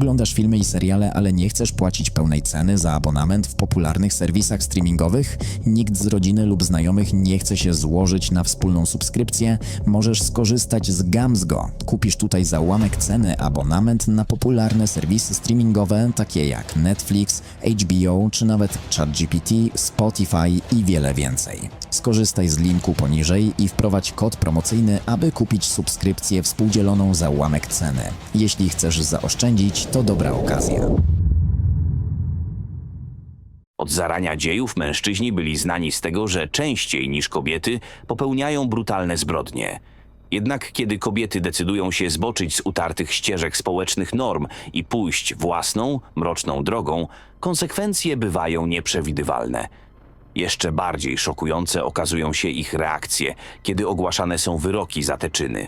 Oglądasz filmy i seriale, ale nie chcesz płacić pełnej ceny za abonament w popularnych serwisach streamingowych? Nikt z rodziny lub znajomych nie chce się złożyć na wspólną subskrypcję? Możesz skorzystać z Gamsgo. Kupisz tutaj za ułamek ceny abonament na popularne serwisy streamingowe takie jak Netflix, HBO czy nawet ChatGPT, Spotify i wiele więcej. Skorzystaj z linku poniżej i wprowadź kod promocyjny, aby kupić subskrypcję współdzieloną za ułamek ceny. Jeśli chcesz zaoszczędzić, to dobra okazja. Od zarania dziejów mężczyźni byli znani z tego, że częściej niż kobiety popełniają brutalne zbrodnie. Jednak kiedy kobiety decydują się zboczyć z utartych ścieżek społecznych norm i pójść własną, mroczną drogą, konsekwencje bywają nieprzewidywalne. Jeszcze bardziej szokujące okazują się ich reakcje, kiedy ogłaszane są wyroki za te czyny.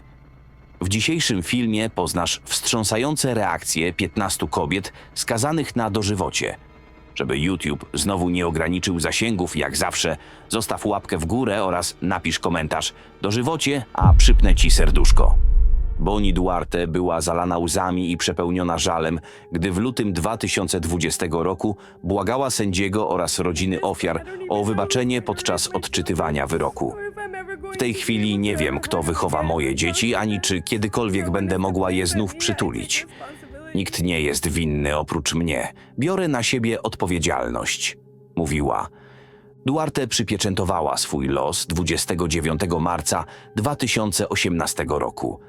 W dzisiejszym filmie poznasz wstrząsające reakcje 15 kobiet skazanych na dożywocie. Żeby YouTube znowu nie ograniczył zasięgów, jak zawsze, zostaw łapkę w górę oraz napisz komentarz dożywocie, a przypnę ci serduszko. Boni Duarte była zalana łzami i przepełniona żalem, gdy w lutym 2020 roku błagała sędziego oraz rodziny ofiar o wybaczenie podczas odczytywania wyroku. W tej chwili nie wiem, kto wychowa moje dzieci, ani czy kiedykolwiek będę mogła je znów przytulić. Nikt nie jest winny oprócz mnie. Biorę na siebie odpowiedzialność, mówiła. Duarte przypieczętowała swój los 29 marca 2018 roku.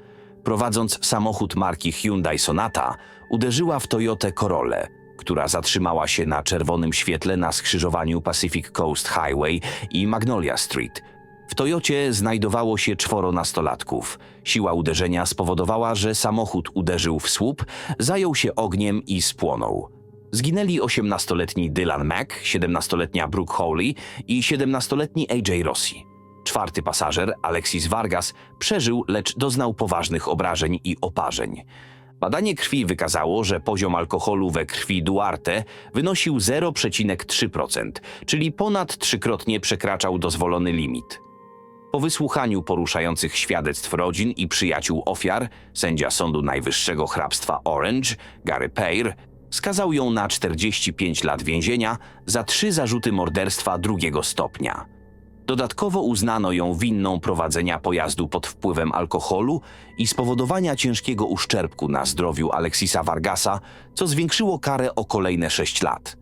Prowadząc samochód marki Hyundai Sonata, uderzyła w Toyotę Corollę, która zatrzymała się na czerwonym świetle na skrzyżowaniu Pacific Coast Highway i Magnolia Street. W Toyocie znajdowało się czworo nastolatków. Siła uderzenia spowodowała, że samochód uderzył w słup, zajął się ogniem i spłonął. Zginęli 18-letni Dylan Mack, 17-letnia Brooke Hawley i 17-letni AJ Rossi. Czwarty pasażer, Alexis Vargas, przeżył, lecz doznał poważnych obrażeń i oparzeń. Badanie krwi wykazało, że poziom alkoholu we krwi Duarte wynosił 0,3%, czyli ponad trzykrotnie przekraczał dozwolony limit. Po wysłuchaniu poruszających świadectw rodzin i przyjaciół ofiar, sędzia Sądu Najwyższego Hrabstwa Orange, Gary Payre, skazał ją na 45 lat więzienia za trzy zarzuty morderstwa drugiego stopnia. Dodatkowo uznano ją winną prowadzenia pojazdu pod wpływem alkoholu i spowodowania ciężkiego uszczerbku na zdrowiu Alexisa Vargasa, co zwiększyło karę o kolejne 6 lat.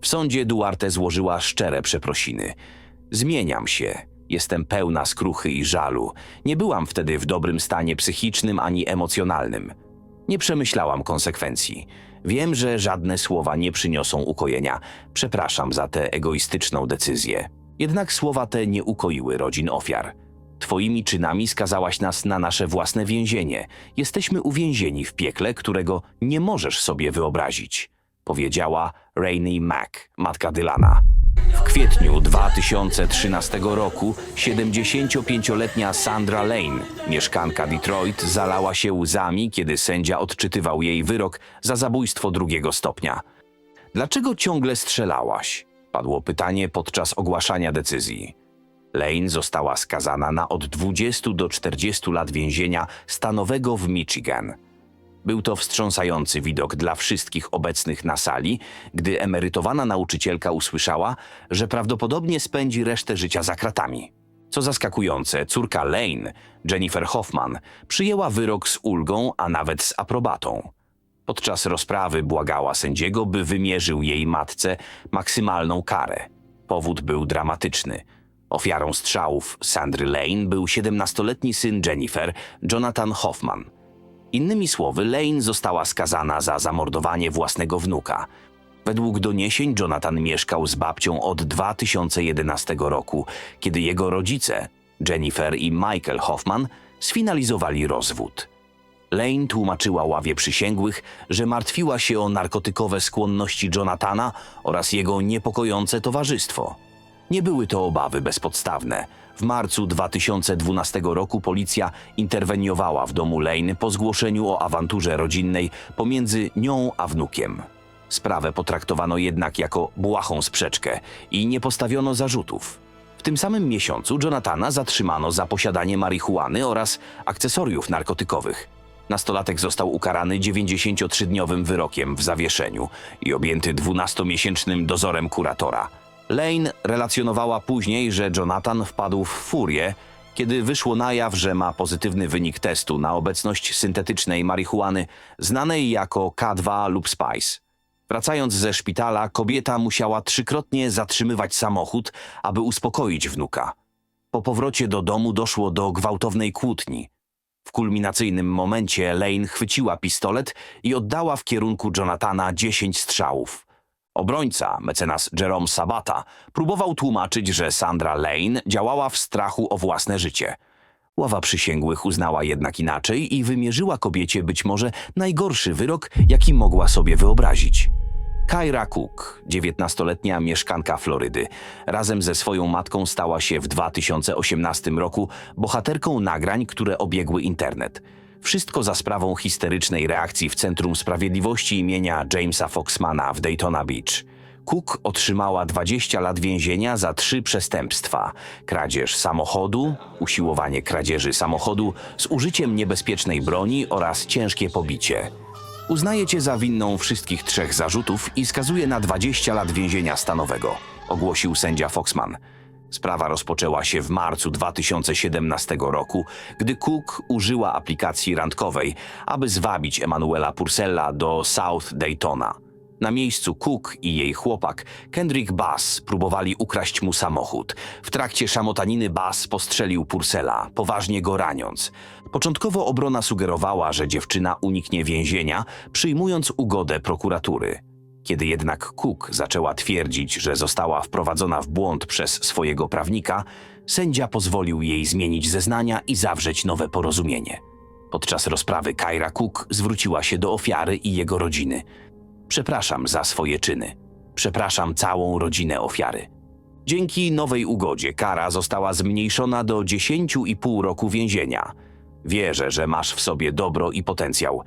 W sądzie Duarte złożyła szczere przeprosiny. Zmieniam się. Jestem pełna skruchy i żalu. Nie byłam wtedy w dobrym stanie psychicznym ani emocjonalnym. Nie przemyślałam konsekwencji. Wiem, że żadne słowa nie przyniosą ukojenia. Przepraszam za tę egoistyczną decyzję. Jednak słowa te nie ukoiły rodzin ofiar. Twoimi czynami skazałaś nas na nasze własne więzienie. Jesteśmy uwięzieni w piekle, którego nie możesz sobie wyobrazić, powiedziała Rainey Mack, matka Dylana. W kwietniu 2013 roku 75-letnia Sandra Lane, mieszkanka Detroit, zalała się łzami, kiedy sędzia odczytywał jej wyrok za zabójstwo drugiego stopnia. Dlaczego ciągle strzelałaś? Padło pytanie podczas ogłaszania decyzji. Lane została skazana na od 20 do 40 lat więzienia stanowego w Michigan. Był to wstrząsający widok dla wszystkich obecnych na sali, gdy emerytowana nauczycielka usłyszała, że prawdopodobnie spędzi resztę życia za kratami. Co zaskakujące, córka Lane, Jennifer Hoffman, przyjęła wyrok z ulgą, a nawet z aprobatą. Podczas rozprawy błagała sędziego, by wymierzył jej matce maksymalną karę. Powód był dramatyczny. Ofiarą strzałów Sandry Lane był 17-letni syn Jennifer, Jonathan Hoffman. Innymi słowy, Lane została skazana za zamordowanie własnego wnuka. Według doniesień Jonathan mieszkał z babcią od 2011 roku, kiedy jego rodzice, Jennifer i Michael Hoffman, sfinalizowali rozwód. Lane tłumaczyła ławie przysięgłych, że martwiła się o narkotykowe skłonności Jonathana oraz jego niepokojące towarzystwo. Nie były to obawy bezpodstawne. W marcu 2012 roku policja interweniowała w domu Lane po zgłoszeniu o awanturze rodzinnej pomiędzy nią a wnukiem. Sprawę potraktowano jednak jako błahą sprzeczkę i nie postawiono zarzutów. W tym samym miesiącu Jonathana zatrzymano za posiadanie marihuany oraz akcesoriów narkotykowych. Nastolatek został ukarany 93-dniowym wyrokiem w zawieszeniu i objęty 12-miesięcznym dozorem kuratora. Lane relacjonowała później, że Jonathan wpadł w furię, kiedy wyszło na jaw, że ma pozytywny wynik testu na obecność syntetycznej marihuany znanej jako K2 lub Spice. Wracając ze szpitala, kobieta musiała trzykrotnie zatrzymywać samochód, aby uspokoić wnuka. Po powrocie do domu doszło do gwałtownej kłótni. W kulminacyjnym momencie Lane chwyciła pistolet i oddała w kierunku Jonathana 10 strzałów. Obrońca, mecenas Jerome Sabata, próbował tłumaczyć, że Sandra Lane działała w strachu o własne życie. Ława przysięgłych uznała jednak inaczej i wymierzyła kobiecie być może najgorszy wyrok, jaki mogła sobie wyobrazić. Kyra Cook, 19-letnia mieszkanka Florydy, razem ze swoją matką stała się w 2018 roku bohaterką nagrań, które obiegły internet. Wszystko za sprawą histerycznej reakcji w Centrum Sprawiedliwości imienia Jamesa Foxmana w Daytona Beach. Cook otrzymała 20 lat więzienia za trzy przestępstwa: kradzież samochodu, usiłowanie kradzieży samochodu z użyciem niebezpiecznej broni oraz ciężkie pobicie. Uznaje cię za winną wszystkich trzech zarzutów i skazuje na 20 lat więzienia stanowego, ogłosił sędzia Foxman. Sprawa rozpoczęła się w marcu 2017 roku, gdy Cook użyła aplikacji randkowej, aby zwabić Emanuela Purcella do South Daytona. Na miejscu Cook i jej chłopak, Kendrick Bass, próbowali ukraść mu samochód. W trakcie szamotaniny Bass postrzelił Purcella, poważnie go raniąc. Początkowo obrona sugerowała, że dziewczyna uniknie więzienia, przyjmując ugodę prokuratury. Kiedy jednak Cook zaczęła twierdzić, że została wprowadzona w błąd przez swojego prawnika, sędzia pozwolił jej zmienić zeznania i zawrzeć nowe porozumienie. Podczas rozprawy Kyra Cook zwróciła się do ofiary i jego rodziny. Przepraszam za swoje czyny. Przepraszam całą rodzinę ofiary. Dzięki nowej ugodzie kara została zmniejszona do 10,5 roku więzienia. Wierzę, że masz w sobie dobro i potencjał.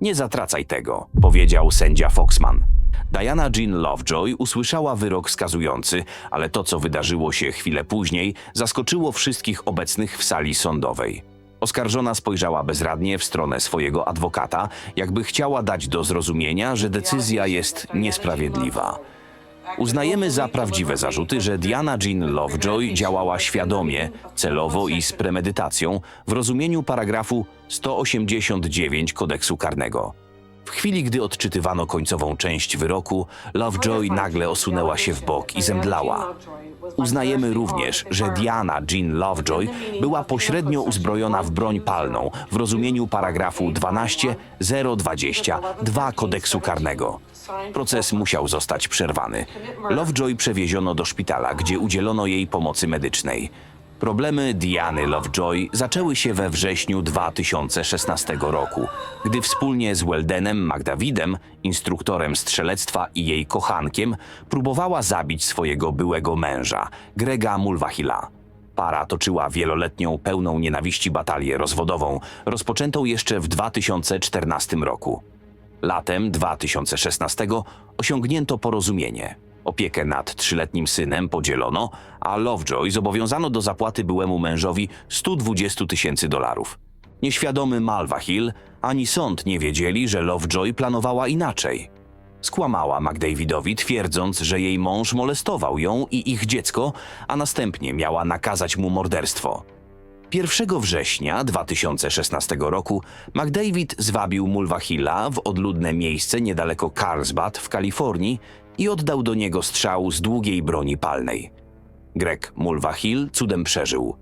Nie zatracaj tego, powiedział sędzia Foxman. Diana Jean Lovejoy usłyszała wyrok skazujący, ale to, co wydarzyło się chwilę później, zaskoczyło wszystkich obecnych w sali sądowej. Oskarżona spojrzała bezradnie w stronę swojego adwokata, jakby chciała dać do zrozumienia, że decyzja jest niesprawiedliwa. Uznajemy za prawdziwe zarzuty, że Diana Jean Lovejoy działała świadomie, celowo i z premedytacją w rozumieniu paragrafu 189 kodeksu karnego. W chwili, gdy odczytywano końcową część wyroku, Lovejoy nagle osunęła się w bok i zemdlała. Uznajemy również, że Diana Jean Lovejoy była pośrednio uzbrojona w broń palną w rozumieniu paragrafu 12.020.2 kodeksu karnego. Proces musiał zostać przerwany. Lovejoy przewieziono do szpitala, gdzie udzielono jej pomocy medycznej. Problemy Diany Lovejoy zaczęły się we wrześniu 2016 roku, gdy wspólnie z Weldenem McDavidem, instruktorem strzelectwa i jej kochankiem, próbowała zabić swojego byłego męża, Grega Mulvahilla. Para toczyła wieloletnią, pełną nienawiści batalię rozwodową, rozpoczętą jeszcze w 2014 roku. Latem 2016 osiągnięto porozumienie. Opiekę nad trzyletnim synem podzielono, a Lovejoy zobowiązano do zapłaty byłemu mężowi 120 tysięcy dolarów. Nieświadomy Malva Hill ani sąd nie wiedzieli, że Lovejoy planowała inaczej. Skłamała McDavidowi, twierdząc, że jej mąż molestował ją i ich dziecko, a następnie miała nakazać mu morderstwo. 1 września 2016 roku McDavid zwabił Mulvahilla w odludne miejsce niedaleko Carlsbad w Kalifornii i oddał do niego strzał z długiej broni palnej. Greg Mulvahill cudem przeżył.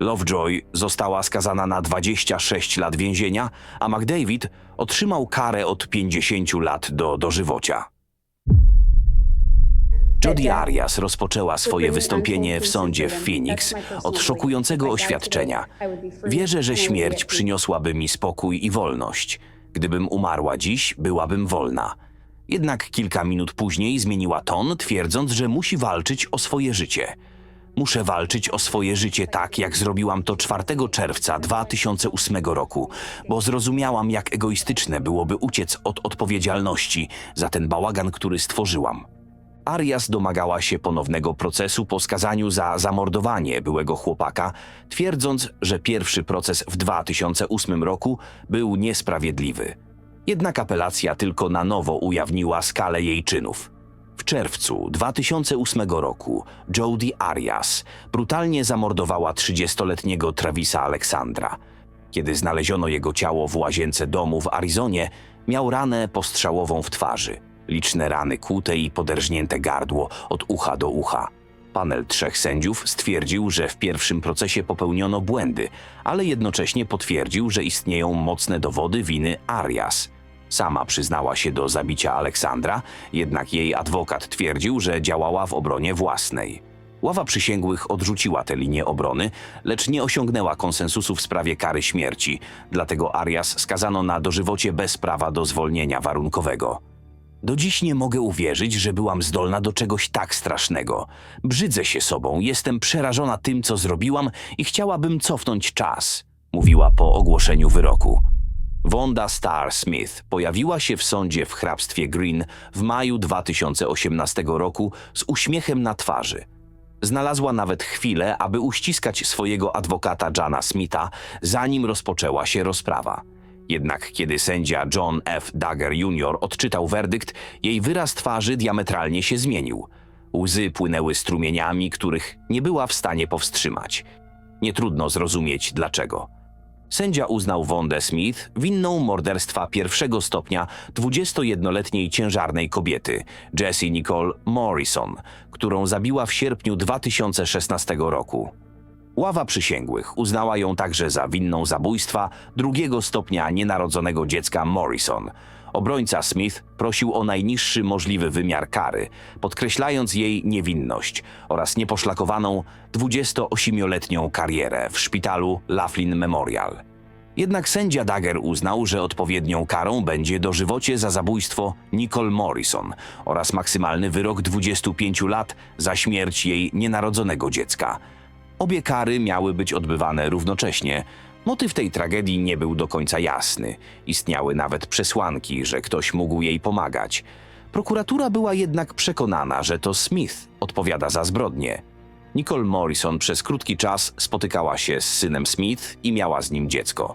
Lovejoy została skazana na 26 lat więzienia, a McDavid otrzymał karę od 50 lat do dożywocia. Jodi Arias rozpoczęła swoje wystąpienie w sądzie w Phoenix od szokującego oświadczenia. Wierzę, że śmierć przyniosłaby mi spokój i wolność. Gdybym umarła dziś, byłabym wolna. Jednak kilka minut później zmieniła ton, twierdząc, że musi walczyć o swoje życie. Muszę walczyć o swoje życie tak, jak zrobiłam to 4 czerwca 2008 roku, bo zrozumiałam, jak egoistyczne byłoby uciec od odpowiedzialności za ten bałagan, który stworzyłam. Arias domagała się ponownego procesu po skazaniu za zamordowanie byłego chłopaka, twierdząc, że pierwszy proces w 2008 roku był niesprawiedliwy. Jednak apelacja tylko na nowo ujawniła skalę jej czynów. W czerwcu 2008 roku Jodi Arias brutalnie zamordowała 30-letniego Travisa Aleksandra. Kiedy znaleziono jego ciało w łazience domu w Arizonie, miał ranę postrzałową w twarzy, liczne rany kłute i poderżnięte gardło od ucha do ucha. Panel trzech sędziów stwierdził, że w pierwszym procesie popełniono błędy, ale jednocześnie potwierdził, że istnieją mocne dowody winy Arias. Sama przyznała się do zabicia Aleksandra, jednak jej adwokat twierdził, że działała w obronie własnej. Ława przysięgłych odrzuciła tę linię obrony, lecz nie osiągnęła konsensusu w sprawie kary śmierci, dlatego Arias skazano na dożywocie bez prawa do zwolnienia warunkowego. Do dziś nie mogę uwierzyć, że byłam zdolna do czegoś tak strasznego. Brzydzę się sobą, jestem przerażona tym, co zrobiłam i chciałabym cofnąć czas, mówiła po ogłoszeniu wyroku. Wanda Starr Smith pojawiła się w sądzie w hrabstwie Green w maju 2018 roku z uśmiechem na twarzy. Znalazła nawet chwilę, aby uściskać swojego adwokata Jana Smitha, zanim rozpoczęła się rozprawa. Jednak kiedy sędzia John F. Dagger Jr. odczytał werdykt, jej wyraz twarzy diametralnie się zmienił. Łzy płynęły strumieniami, których nie była w stanie powstrzymać. Nie trudno zrozumieć dlaczego. Sędzia uznał Wondę Smith winną morderstwa pierwszego stopnia 21-letniej ciężarnej kobiety, Jessie Nicole Morrison, którą zabiła w sierpniu 2016 roku. Ława przysięgłych uznała ją także za winną zabójstwa drugiego stopnia nienarodzonego dziecka Morrison. Obrońca Smith prosił o najniższy możliwy wymiar kary, podkreślając jej niewinność oraz nieposzlakowaną 28-letnią karierę w szpitalu Laughlin Memorial. Jednak sędzia Dagger uznał, że odpowiednią karą będzie dożywocie za zabójstwo Nicole Morrison oraz maksymalny wyrok 25 lat za śmierć jej nienarodzonego dziecka. Obie kary miały być odbywane równocześnie. Motyw tej tragedii nie był do końca jasny. Istniały nawet przesłanki, że ktoś mógł jej pomagać. Prokuratura była jednak przekonana, że to Smith odpowiada za zbrodnię. Nicole Morrison przez krótki czas spotykała się z synem Smith i miała z nim dziecko.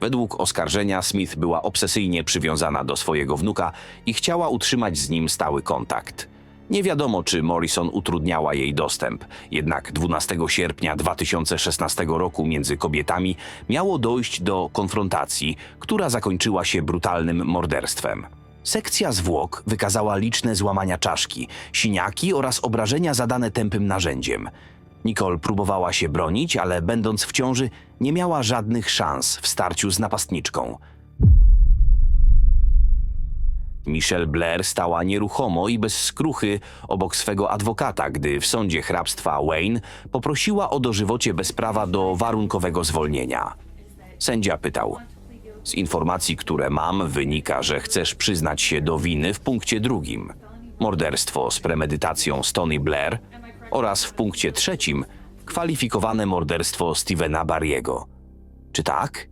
Według oskarżenia Smith była obsesyjnie przywiązana do swojego wnuka i chciała utrzymać z nim stały kontakt. Nie wiadomo, czy Morrison utrudniała jej dostęp, jednak 12 sierpnia 2016 roku między kobietami miało dojść do konfrontacji, która zakończyła się brutalnym morderstwem. Sekcja zwłok wykazała liczne złamania czaszki, siniaki oraz obrażenia zadane tępym narzędziem. Nicole próbowała się bronić, ale będąc w ciąży nie miała żadnych szans w starciu z napastniczką. Michelle Blair stała nieruchomo i bez skruchy obok swego adwokata, gdy w sądzie hrabstwa Wayne poprosiła o dożywocie bez prawa do warunkowego zwolnienia. Sędzia pytał: Z informacji, które mam, wynika, że chcesz przyznać się do winy w punkcie drugim morderstwo z premedytacją Stony Blair oraz w punkcie trzecim kwalifikowane morderstwo Stevena Barriego. Czy tak?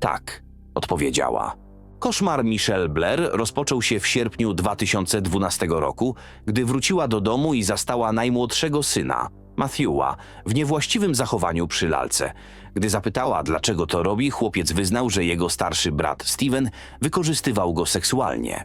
Tak, odpowiedziała. Koszmar Michelle Blair rozpoczął się w sierpniu 2012 roku, gdy wróciła do domu i zastała najmłodszego syna, Matthewa, w niewłaściwym zachowaniu przy lalce. Gdy zapytała, dlaczego to robi, chłopiec wyznał, że jego starszy brat Steven wykorzystywał go seksualnie.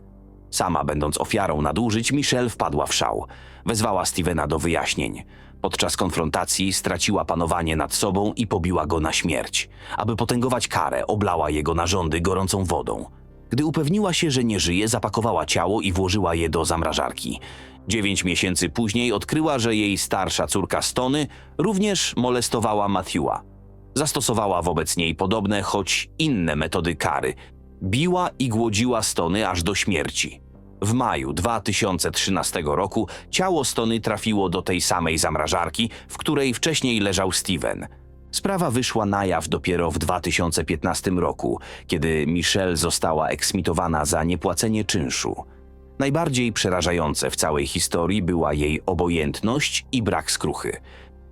Sama będąc ofiarą nadużyć, Michelle wpadła w szał. Wezwała Stevena do wyjaśnień. Podczas konfrontacji straciła panowanie nad sobą i pobiła go na śmierć. Aby potęgować karę, oblała jego narządy gorącą wodą. Gdy upewniła się, że nie żyje, zapakowała ciało i włożyła je do zamrażarki. Dziewięć miesięcy później odkryła, że jej starsza córka Stony również molestowała Matthewa. Zastosowała wobec niej podobne, choć inne metody kary. Biła i głodziła Stony aż do śmierci. W maju 2013 roku ciało Stony trafiło do tej samej zamrażarki, w której wcześniej leżał Steven. Sprawa wyszła na jaw dopiero w 2015 roku, kiedy Michelle została eksmitowana za niepłacenie czynszu. Najbardziej przerażające w całej historii była jej obojętność i brak skruchy.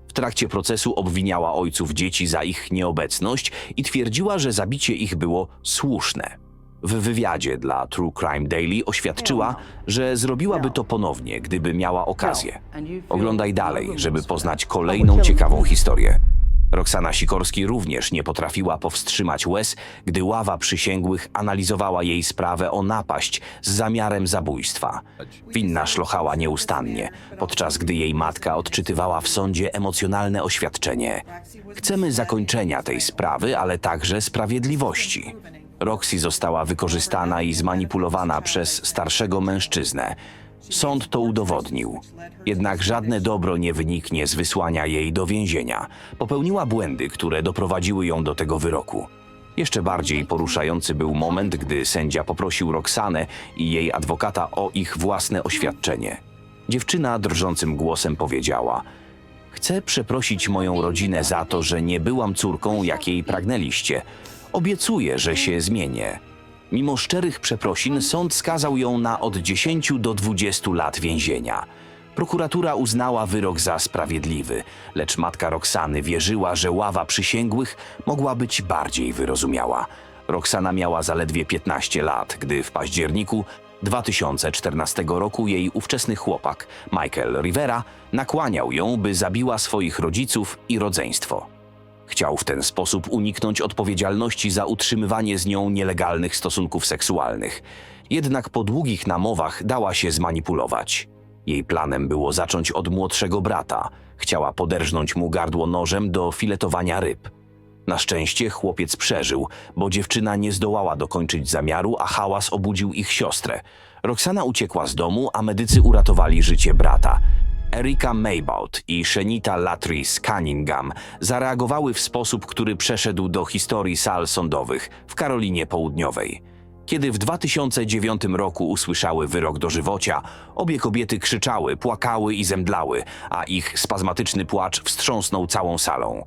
W trakcie procesu obwiniała ojców dzieci za ich nieobecność i twierdziła, że zabicie ich było słuszne. W wywiadzie dla True Crime Daily oświadczyła, że zrobiłaby to ponownie, gdyby miała okazję. Oglądaj dalej, żeby poznać kolejną ciekawą historię. Roxana Sikorski również nie potrafiła powstrzymać łez, gdy ława przysięgłych analizowała jej sprawę o napaść z zamiarem zabójstwa. Winna szlochała nieustannie, podczas gdy jej matka odczytywała w sądzie emocjonalne oświadczenie. Chcemy zakończenia tej sprawy, ale także sprawiedliwości. Roxy została wykorzystana i zmanipulowana przez starszego mężczyznę. Sąd to udowodnił. Jednak żadne dobro nie wyniknie z wysłania jej do więzienia. Popełniła błędy, które doprowadziły ją do tego wyroku. Jeszcze bardziej poruszający był moment, gdy sędzia poprosił Roxanę i jej adwokata o ich własne oświadczenie. Dziewczyna drżącym głosem powiedziała: Chcę przeprosić moją rodzinę za to, że nie byłam córką, jakiej pragnęliście. Obiecuję, że się zmienię. Mimo szczerych przeprosin, sąd skazał ją na od 10 do 20 lat więzienia. Prokuratura uznała wyrok za sprawiedliwy, lecz matka Roxany wierzyła, że ława przysięgłych mogła być bardziej wyrozumiała. Roxana miała zaledwie 15 lat, gdy w październiku 2014 roku jej ówczesny chłopak, Michael Rivera, nakłaniał ją, by zabiła swoich rodziców i rodzeństwo. Chciał w ten sposób uniknąć odpowiedzialności za utrzymywanie z nią nielegalnych stosunków seksualnych. Jednak po długich namowach dała się zmanipulować. Jej planem było zacząć od młodszego brata. Chciała poderżnąć mu gardło nożem do filetowania ryb. Na szczęście chłopiec przeżył, bo dziewczyna nie zdołała dokończyć zamiaru, a hałas obudził ich siostrę. Roxana uciekła z domu, a medycy uratowali życie brata. Erika Maybaut i Shenita Latris Cunningham zareagowały w sposób, który przeszedł do historii sal sądowych w Karolinie Południowej. Kiedy w 2009 roku usłyszały wyrok dożywocia, obie kobiety krzyczały, płakały i zemdlały, a ich spazmatyczny płacz wstrząsnął całą salą.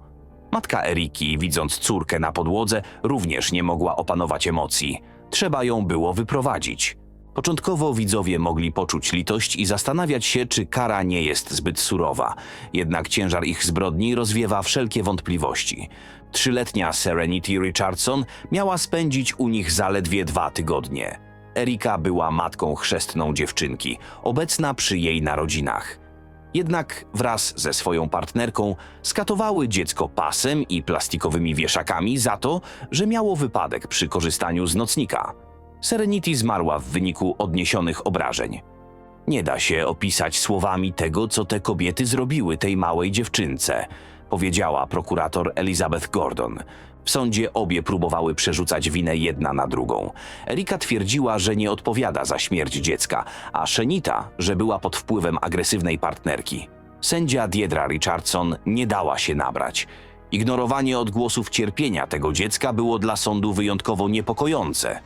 Matka Eriki, widząc córkę na podłodze, również nie mogła opanować emocji. Trzeba ją było wyprowadzić. Początkowo widzowie mogli poczuć litość i zastanawiać się, czy kara nie jest zbyt surowa. Jednak ciężar ich zbrodni rozwiewa wszelkie wątpliwości. Trzyletnia Serenity Richardson miała spędzić u nich zaledwie dwa tygodnie. Erika była matką chrzestną dziewczynki, obecna przy jej narodzinach. Jednak wraz ze swoją partnerką skatowały dziecko pasem i plastikowymi wieszakami za to, że miało wypadek przy korzystaniu z nocnika. Serenity zmarła w wyniku odniesionych obrażeń. Nie da się opisać słowami tego, co te kobiety zrobiły tej małej dziewczynce, powiedziała prokurator Elizabeth Gordon. W sądzie obie próbowały przerzucać winę jedna na drugą. Erika twierdziła, że nie odpowiada za śmierć dziecka, a Shenita, że była pod wpływem agresywnej partnerki. Sędzia Diedra Richardson nie dała się nabrać. Ignorowanie odgłosów cierpienia tego dziecka było dla sądu wyjątkowo niepokojące.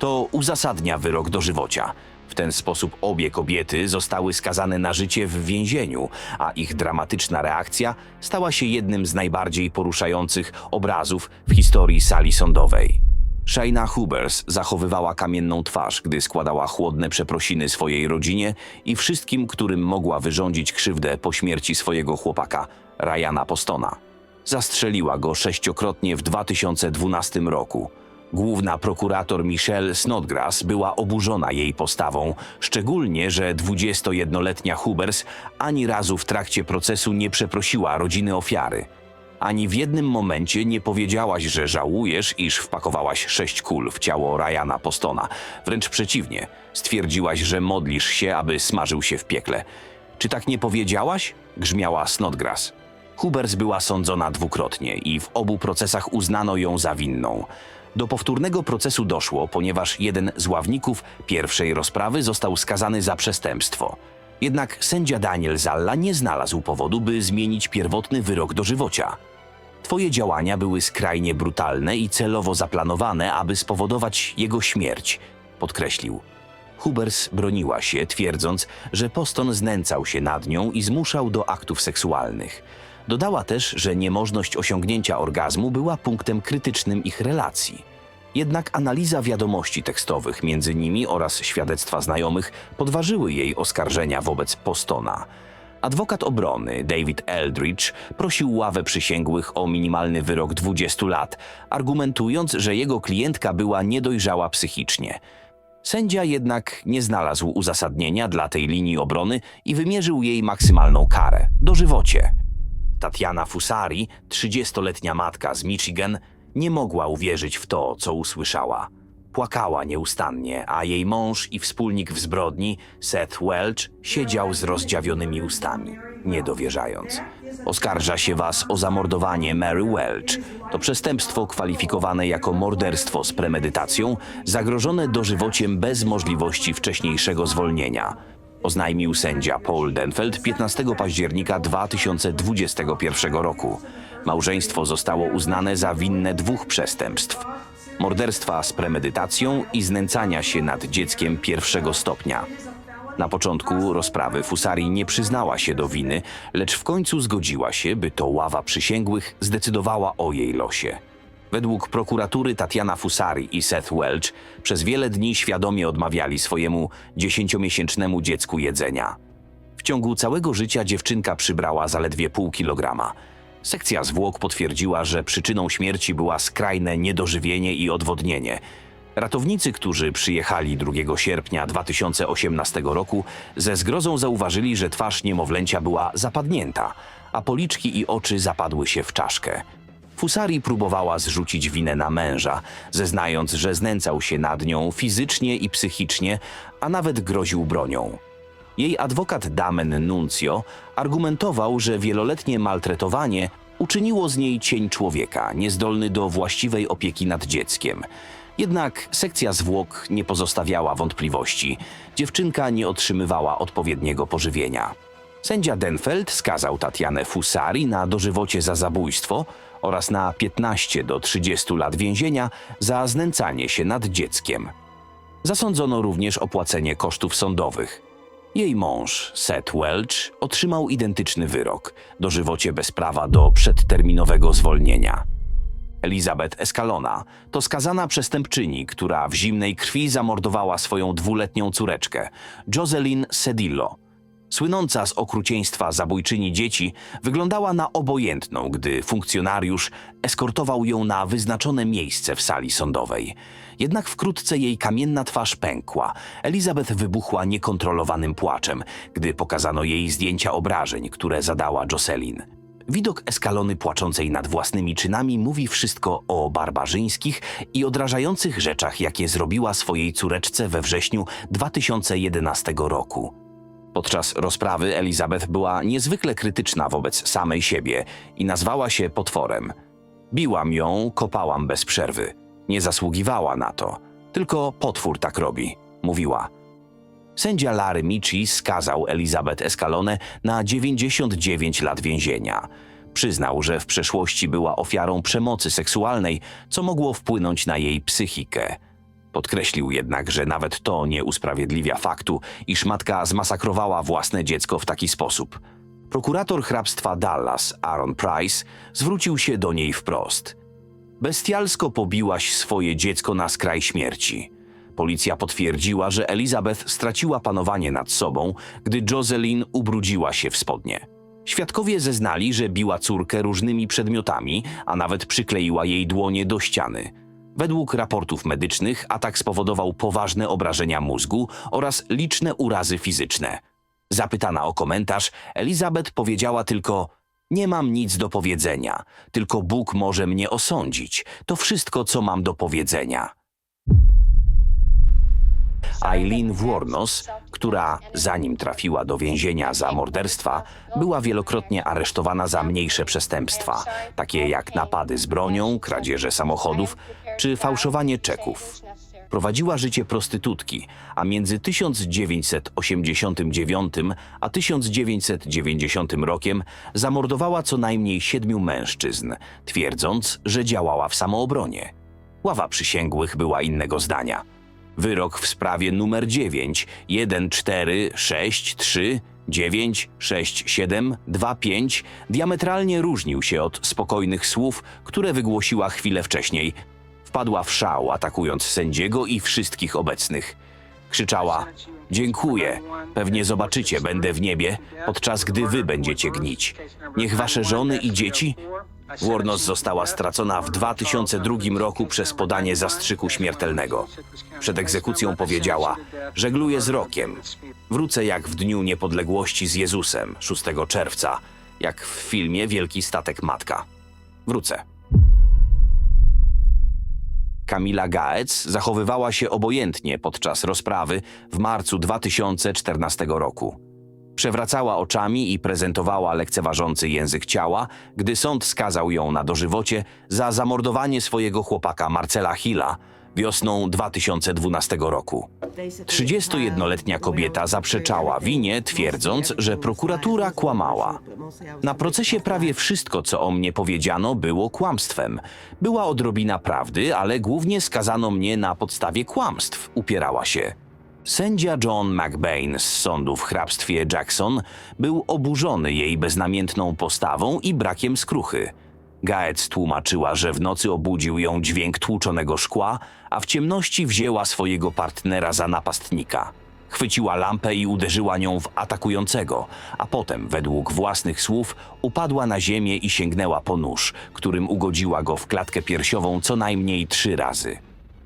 To uzasadnia wyrok dożywocia. W ten sposób obie kobiety zostały skazane na życie w więzieniu, a ich dramatyczna reakcja stała się jednym z najbardziej poruszających obrazów w historii sali sądowej. Shaina Hubers zachowywała kamienną twarz, gdy składała chłodne przeprosiny swojej rodzinie i wszystkim, którym mogła wyrządzić krzywdę po śmierci swojego chłopaka, Ryana Postona. Zastrzeliła go sześciokrotnie w 2012 roku. Główna prokurator Michelle Snodgrass była oburzona jej postawą, szczególnie, że 21-letnia Hubers ani razu w trakcie procesu nie przeprosiła rodziny ofiary. Ani w jednym momencie nie powiedziałaś, że żałujesz, iż wpakowałaś sześć kul w ciało Ryana Postona. Wręcz przeciwnie, stwierdziłaś, że modlisz się, aby smażył się w piekle. Czy tak nie powiedziałaś? grzmiała Snodgrass. Hubers była sądzona dwukrotnie i w obu procesach uznano ją za winną. Do powtórnego procesu doszło, ponieważ jeden z ławników pierwszej rozprawy został skazany za przestępstwo. Jednak sędzia Daniel Zalla nie znalazł powodu, by zmienić pierwotny wyrok dożywocia. Twoje działania były skrajnie brutalne i celowo zaplanowane, aby spowodować jego śmierć, podkreślił. Hubers broniła się, twierdząc, że Poston znęcał się nad nią i zmuszał do aktów seksualnych. Dodała też, że niemożność osiągnięcia orgazmu była punktem krytycznym ich relacji. Jednak analiza wiadomości tekstowych między nimi oraz świadectwa znajomych podważyły jej oskarżenia wobec Postona. Adwokat obrony David Eldridge prosił ławę przysięgłych o minimalny wyrok 20 lat, argumentując, że jego klientka była niedojrzała psychicznie. Sędzia jednak nie znalazł uzasadnienia dla tej linii obrony i wymierzył jej maksymalną karę dożywocie. Tatiana Fusari, 30-letnia matka z Michigan, nie mogła uwierzyć w to, co usłyszała. Płakała nieustannie, a jej mąż i wspólnik w zbrodni, Seth Welch, siedział z rozdziawionymi ustami, nie dowierzając. Oskarża się was o zamordowanie Mary Welch. To przestępstwo kwalifikowane jako morderstwo z premedytacją, zagrożone dożywociem bez możliwości wcześniejszego zwolnienia oznajmił sędzia Paul Denfeld 15 października 2021 roku. Małżeństwo zostało uznane za winne dwóch przestępstw: morderstwa z premedytacją i znęcania się nad dzieckiem pierwszego stopnia. Na początku rozprawy Fusari nie przyznała się do winy, lecz w końcu zgodziła się, by to ława przysięgłych zdecydowała o jej losie. Według prokuratury Tatiana Fusari i Seth Welch przez wiele dni świadomie odmawiali swojemu dziesięciomiesięcznemu dziecku jedzenia. W ciągu całego życia dziewczynka przybrała zaledwie pół kilograma. Sekcja zwłok potwierdziła, że przyczyną śmierci była skrajne niedożywienie i odwodnienie. Ratownicy, którzy przyjechali 2 sierpnia 2018 roku, ze zgrozą zauważyli, że twarz niemowlęcia była zapadnięta, a policzki i oczy zapadły się w czaszkę. Fusari próbowała zrzucić winę na męża, zeznając, że znęcał się nad nią fizycznie i psychicznie, a nawet groził bronią. Jej adwokat Damen Nuncio argumentował, że wieloletnie maltretowanie uczyniło z niej cień człowieka, niezdolny do właściwej opieki nad dzieckiem. Jednak sekcja zwłok nie pozostawiała wątpliwości. Dziewczynka nie otrzymywała odpowiedniego pożywienia. Sędzia Denfeld skazał Tatianę Fusari na dożywocie za zabójstwo oraz na 15 do 30 lat więzienia za znęcanie się nad dzieckiem. Zasądzono również opłacenie kosztów sądowych. Jej mąż, Seth Welch, otrzymał identyczny wyrok dożywocie bez prawa do przedterminowego zwolnienia. Elizabeth Escalona to skazana przestępczyni, która w zimnej krwi zamordowała swoją dwuletnią córeczkę, Jocelyn Sedillo. Słynąca z okrucieństwa zabójczyni dzieci wyglądała na obojętną, gdy funkcjonariusz eskortował ją na wyznaczone miejsce w sali sądowej. Jednak wkrótce jej kamienna twarz pękła. Elizabeth wybuchła niekontrolowanym płaczem, gdy pokazano jej zdjęcia obrażeń, które zadała Jocelyn. Widok eskalony płaczącej nad własnymi czynami mówi wszystko o barbarzyńskich i odrażających rzeczach, jakie zrobiła swojej córeczce we wrześniu 2011 roku. Podczas rozprawy Elizabeth była niezwykle krytyczna wobec samej siebie i nazwała się potworem. Biłam ją, kopałam bez przerwy. Nie zasługiwała na to. Tylko potwór tak robi, mówiła. Sędzia Larry Michi skazał Elizabeth Escalone na 99 lat więzienia. Przyznał, że w przeszłości była ofiarą przemocy seksualnej, co mogło wpłynąć na jej psychikę. Podkreślił jednak, że nawet to nie usprawiedliwia faktu, iż matka zmasakrowała własne dziecko w taki sposób. Prokurator hrabstwa Dallas, Aaron Price, zwrócił się do niej wprost. Bestialsko pobiłaś swoje dziecko na skraj śmierci. Policja potwierdziła, że Elizabeth straciła panowanie nad sobą, gdy Jocelyn ubrudziła się w spodnie. Świadkowie zeznali, że biła córkę różnymi przedmiotami, a nawet przykleiła jej dłonie do ściany. Według raportów medycznych atak spowodował poważne obrażenia mózgu oraz liczne urazy fizyczne. Zapytana o komentarz, Elizabeth powiedziała tylko: Nie mam nic do powiedzenia, tylko Bóg może mnie osądzić. To wszystko, co mam do powiedzenia. Eileen Wuornos, która zanim trafiła do więzienia za morderstwa, była wielokrotnie aresztowana za mniejsze przestępstwa, takie jak napady z bronią, kradzieże samochodów czy fałszowanie czeków. Prowadziła życie prostytutki, a między 1989 a 1990 rokiem zamordowała co najmniej siedmiu mężczyzn, twierdząc, że działała w samoobronie. Ława przysięgłych była innego zdania. Wyrok w sprawie numer 9 1463 96725 diametralnie różnił się od spokojnych słów, które wygłosiła chwilę wcześniej. Wpadła w szał, atakując sędziego i wszystkich obecnych. Krzyczała: Dziękuję. Pewnie zobaczycie, będę w niebie, podczas gdy wy będziecie gnić. Niech wasze żony i dzieci... Warnos została stracona w 2002 roku przez podanie zastrzyku śmiertelnego. Przed egzekucją powiedziała: Żegluję z rokiem. Wrócę jak w dniu niepodległości z Jezusem, 6 czerwca, jak w filmie Wielki Statek Matka. Wrócę. Kamila Gaec zachowywała się obojętnie podczas rozprawy w marcu 2014 roku. Przewracała oczami i prezentowała lekceważący język ciała, gdy sąd skazał ją na dożywocie za zamordowanie swojego chłopaka Marcela Hilla wiosną 2012 roku. 31-letnia kobieta zaprzeczała winie, twierdząc, że prokuratura kłamała. Na procesie prawie wszystko, co o mnie powiedziano, było kłamstwem. Była odrobina prawdy, ale głównie skazano mnie na podstawie kłamstw, upierała się. Sędzia John McBain z sądu w hrabstwie Jackson był oburzony jej beznamiętną postawą i brakiem skruchy. Gaec tłumaczyła, że w nocy obudził ją dźwięk tłuczonego szkła, a w ciemności wzięła swojego partnera za napastnika. Chwyciła lampę i uderzyła nią w atakującego, a potem, według własnych słów, upadła na ziemię i sięgnęła po nóż, którym ugodziła go w klatkę piersiową co najmniej trzy razy.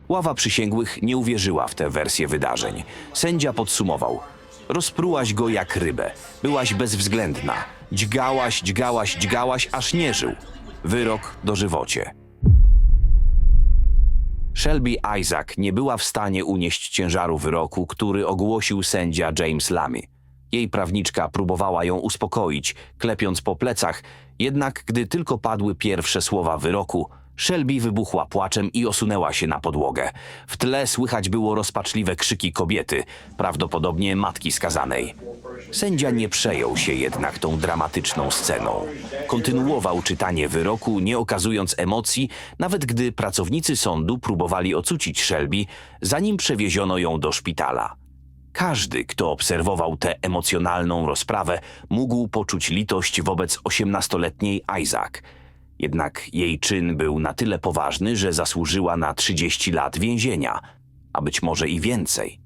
Ława przysięgłych nie uwierzyła w tę wersję wydarzeń. Sędzia podsumował. Rozprułaś go jak rybę. Byłaś bezwzględna. Dźgałaś, dźgałaś, dźgałaś, aż nie żył. Wyrok dożywocie. Shelby Isaac nie była w stanie unieść ciężaru wyroku, który ogłosił sędzia James Lamy. Jej prawniczka próbowała ją uspokoić, klepiąc po plecach, jednak gdy tylko padły pierwsze słowa wyroku, Shelby wybuchła płaczem i osunęła się na podłogę. W tle słychać było rozpaczliwe krzyki kobiety, prawdopodobnie matki skazanej. Sędzia nie przejął się jednak tą dramatyczną sceną. Kontynuował czytanie wyroku, nie okazując emocji, nawet gdy pracownicy sądu próbowali ocucić Shelby, zanim przewieziono ją do szpitala. Każdy, kto obserwował tę emocjonalną rozprawę, mógł poczuć litość wobec osiemnastoletniej Isaac. Jednak jej czyn był na tyle poważny, że zasłużyła na 30 lat więzienia, a być może i więcej.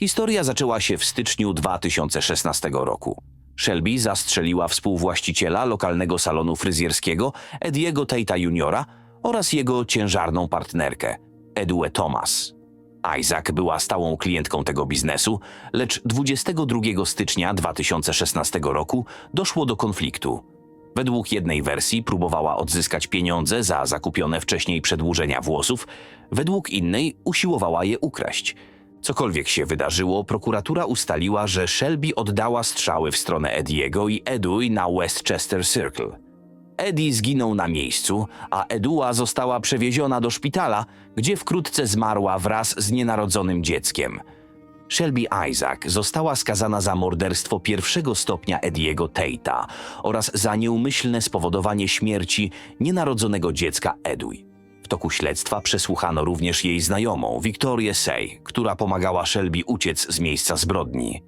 Historia zaczęła się w styczniu 2016 roku. Shelby zastrzeliła współwłaściciela lokalnego salonu fryzjerskiego Ediego Tate'a Jr. oraz jego ciężarną partnerkę, Edue Thomas. Isaac była stałą klientką tego biznesu, lecz 22 stycznia 2016 roku doszło do konfliktu. Według jednej wersji próbowała odzyskać pieniądze za zakupione wcześniej przedłużenia włosów, według innej usiłowała je ukraść. Cokolwiek się wydarzyło, prokuratura ustaliła, że Shelby oddała strzały w stronę Ediego i Edui na Westchester Circle. Eddie zginął na miejscu, a Edua została przewieziona do szpitala, gdzie wkrótce zmarła wraz z nienarodzonym dzieckiem. Shelby Isaac została skazana za morderstwo pierwszego stopnia Ediego Tate'a oraz za nieumyślne spowodowanie śmierci nienarodzonego dziecka Edui. W toku śledztwa przesłuchano również jej znajomą, Victorię Say, która pomagała Shelby uciec z miejsca zbrodni.